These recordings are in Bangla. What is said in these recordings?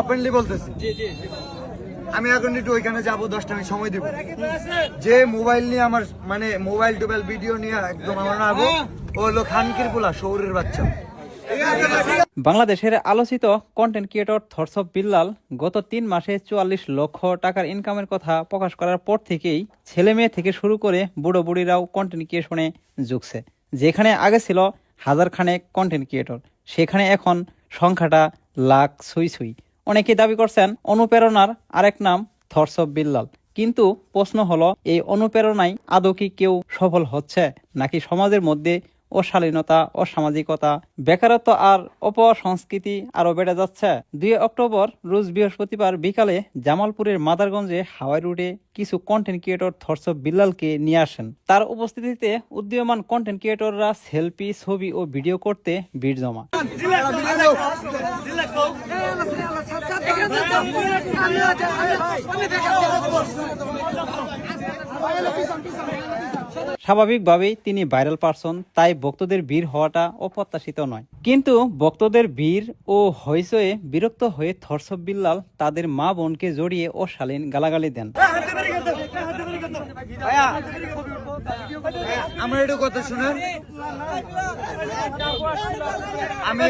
ওপেনলি বলতেছি। আমি এখন একটু ওইখানে যাব দশটা আমি সময় দিব। যে মোবাইল নিয়ে আমার মানে মোবাইল টোবাইল ভিডিও নিয়ে একদম আমার নাগো ও হলো খানকির পোলা শৌরের বাচ্চা। বাংলাদেশের আলোচিত কন্টেন্ট ক্রিয়েটর থরসব বিল্লাল গত তিন মাসে চুয়াল্লিশ লক্ষ টাকার ইনকামের কথা প্রকাশ করার পর থেকেই ছেলে মেয়ে থেকে শুরু করে বুড়ো বুড়িরাও কন্টেন্ট ক্রিয়েশনে ঝুঁকছে। যেখানে আগে ছিল হাজার খানেক কন্টেন্ট ক্রিয়েটর সেখানে এখন সংখ্যাটা লাখ ছুঁই ছুঁই। অনেকেই দাবি করছেন অনুপ্রেরণার আরেক নাম থরসব বিল্লাল কিন্তু প্রশ্ন হলো এই অনুপ্রেরণায় আদৌ কি কেউ সফল হচ্ছে নাকি সমাজের মধ্যে অশালীনতা অসামাজিকতা বেকারত্ব আর অপসংস্কৃতি আরও বেড়ে যাচ্ছে দুই অক্টোবর রোজ বৃহস্পতিবার বিকালে জামালপুরের মাদারগঞ্জে হাওয়াই রুটে কিছু কন্টেন্ট ক্রিয়েটর থরসব বিল্লালকে নিয়ে আসেন তার উপস্থিতিতে উদীয়মান কন্টেন্ট ক্রিয়েটররা সেলফি ছবি ও ভিডিও করতে ভিড় জমা স্বাভাবিকভাবেই তিনি ভাইরাল পারসন তাই ভক্তদের ভিড় হওয়াটা অপ্রত্যাশিত নয় কিন্তু ভক্তদের ভিড় ও হইচয়ে বিরক্ত হয়ে থরসব বিল্লাল তাদের মা বোনকে জড়িয়ে ও শালীন গালাগালি দেন আমার একটু কথা শুনেন। আমি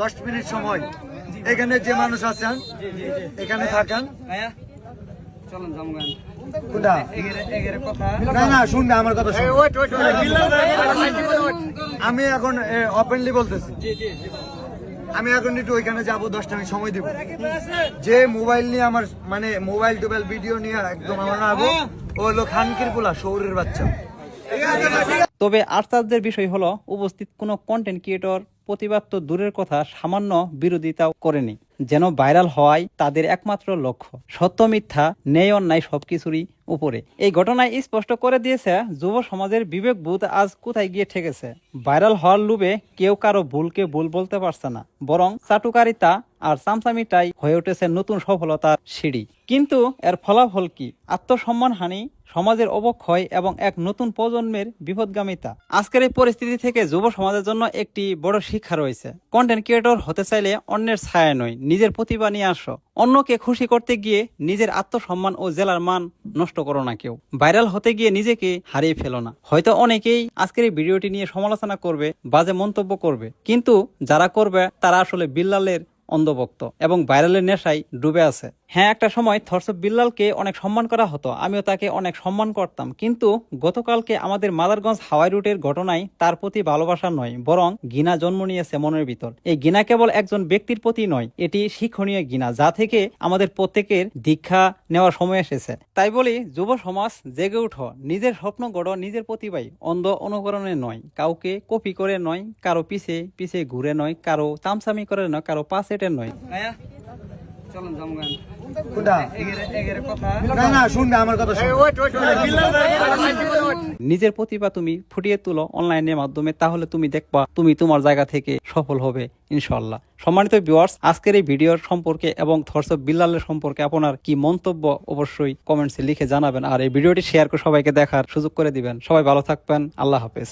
দশ মিনিট সময়। এখানে যে মানুষ আছেন এখানে থাকেন। কোনটা? না না আমার কথা আমি এখন ওপেনলি বলতেছি। আমি এখন একটু ওইখানে যাব দশটা আমি সময় দিব। যে মোবাইল নিয়ে আমার মানে মোবাইল টোবাইল ভিডিও নিয়ে একদম আমার নাগো ও হলো খানকির পোলা শৌরের বাচ্চা। তবে আশ্চর্যের বিষয় হলো উপস্থিত কোনো কন্টেন্ট ক্রিয়েটর প্রতিবাদ তো দূরের কথা সামান্য বিরোধিতাও করেনি। যেন ভাইরাল হওয়াই তাদের একমাত্র লক্ষ্য। সত্য মিথ্যা ন্যায় অন্যায় সবকিছুরই উপরে। এই ঘটনায় স্পষ্ট করে দিয়েছে, যুব সমাজের বিবেক বোধ আজ কোথায় গিয়ে ঠেকেছে। ভাইরাল হওয়ার লোভে কেউ কারও ভুলকে ভুল বলতে পারছে না, বরং চাটুকারিতা আর চামচামিটাই হয়ে উঠেছে নতুন সফলতার সিঁড়ি। কিন্তু এর ফলাফল কি? আত্মসম্মানহানি, সমাজের অবক্ষয় এবং এক নতুন প্রজন্মের বিপদগামিতা। আজকের এই পরিস্থিতি থেকে যুব সমাজের জন্য একটি বড় শিক্ষা রয়েছে। কন্টেন্ট ক্রিয়েটর হতে চাইলে অন্যের ছায়া নয়, নিজের প্রতিভা নিয়ে আসো। অন্যকে খুশি করতে গিয়ে নিজের আত্মসম্মান ও জেলার মান নষ্ট করো না কেউ। ভাইরাল হতে গিয়ে নিজেকে হারিয়ে ফেলো না। হয়তো অনেকেই আজকের এই ভিডিওটি নিয়ে সমালোচনা করবে, বাজে মন্তব্য করবে। কিন্তু যারা করবে, তারা আসলে বিল্লালের অন্ধভক্ত এবং ভাইরালের নেশায় ডুবে আছে। হ্যাঁ একটা সময় থরসব বিল্লালকে অনেক সম্মান করা হতো, আমিও তাকে অনেক সম্মান করতাম। কিন্তু গতকালকে আমাদের মাদারগঞ্জ হাওয়াই রুটের ঘটনায় তার প্রতি ভালোবাসা নয়, বরং গিনা জন্ম নিয়েছে মনের ভিতর। এই ঘৃণা কেবল একজন ব্যক্তির প্রতি নয়, এটি শিক্ষণীয় গিনা যা থেকে আমাদের প্রত্যেকের দীক্ষা নেওয়ার সময় এসেছে। তাই বলি, যুব সমাজ জেগে উঠো, নিজের স্বপ্ন গড়ো, নিজের প্রতিভাই। অন্ধ অনুকরণে নয়, কাউকে কপি করে নয়, কারও পিছে পিছে ঘুরে নয়, কারও তামসামি করে নয়, কারও পাশেটের নয়। নিজের প্রতিভা তুমি ফুটিয়ে তুলো অনলাইনের মাধ্যমে তাহলে তুমি দেখবা তুমি তোমার জায়গা থেকে সফল হবে ইনশাল্লাহ সম্মানিত ভিউয়ার্স আজকের এই ভিডিওর সম্পর্কে এবং থরসব বিল্লালের সম্পর্কে আপনার কি মন্তব্য অবশ্যই কমেন্টসে লিখে জানাবেন। আর এই ভিডিওটি শেয়ার করে সবাইকে দেখার সুযোগ করে দিবেন। সবাই ভালো থাকবেন। আল্লাহ হাফেজ।